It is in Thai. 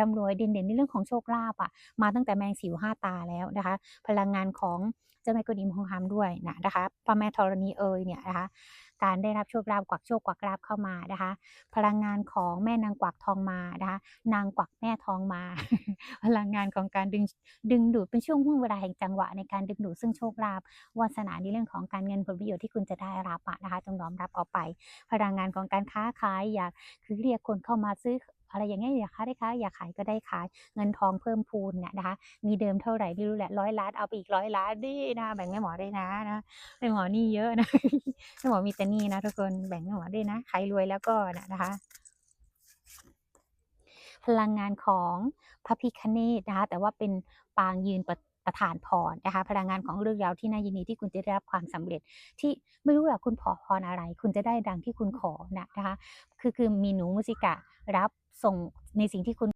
ร่ำรวยเด่นๆในเรื่องของโชคลาภอะมาตั้งแต่แมงสิวห้าตาแล้วนะคะ พลังงานของเจ้าแม่กวนอิมทองคำด้วยนะนะคะพระแม่ธรณีเอยเนี่ยนะคะการได้รับโชคลาภกวักโชคกวักลาภเข้ามานะคะ พลังงานของแม่นางกวักทองมานะคะ นางกวักแม่ทองมา พลังงานของการดึงดึงดูดเป็นช่วงห่วงเวลาแห่งจังหวะในการดึงดูดซึ่งโชคลาภวาสนาในเรื่องของการเงินผลประโยชน์ที่คุณจะได้รับอะนะคะจงน้อมรับเอาไป พลังงานของการค้าขายอยากคือเรียกคนเข้ามาซื้อ อะไรอย่างเงี้ยอยากค้าได้ค้าอยากขายก็ได้ขายเงินทองเพิ่มพูนเนี่ยนะคะ มีเดิมเท่าไหร่ไม่รู้แหละร้อยล้านเอาไปอีกร้อยล้านดินะแบ่งแม่หมอได้นะนะแม่หมอนี่เยอะนะแม่หมอมีแต่นี่นะทุกคนแบ่งแม่หมอได้นะใครรวยแล้วก็นะนะคะพลังงานของพระพิคเนตนะคะแต่ว่าเป็นปางยืนประ ประธานพรนะคะพลังงานของเรื่องราวที่น่ายินดีที่คุณจะได้รับความสำเร็จ ที่ไม่รู้ว่าคุณขอพรอะไร คุณจะได้ดังที่คุณขอนะนะคะ คือคือมีหนูมุสิกะรับส่งในสิ่งที่คุณ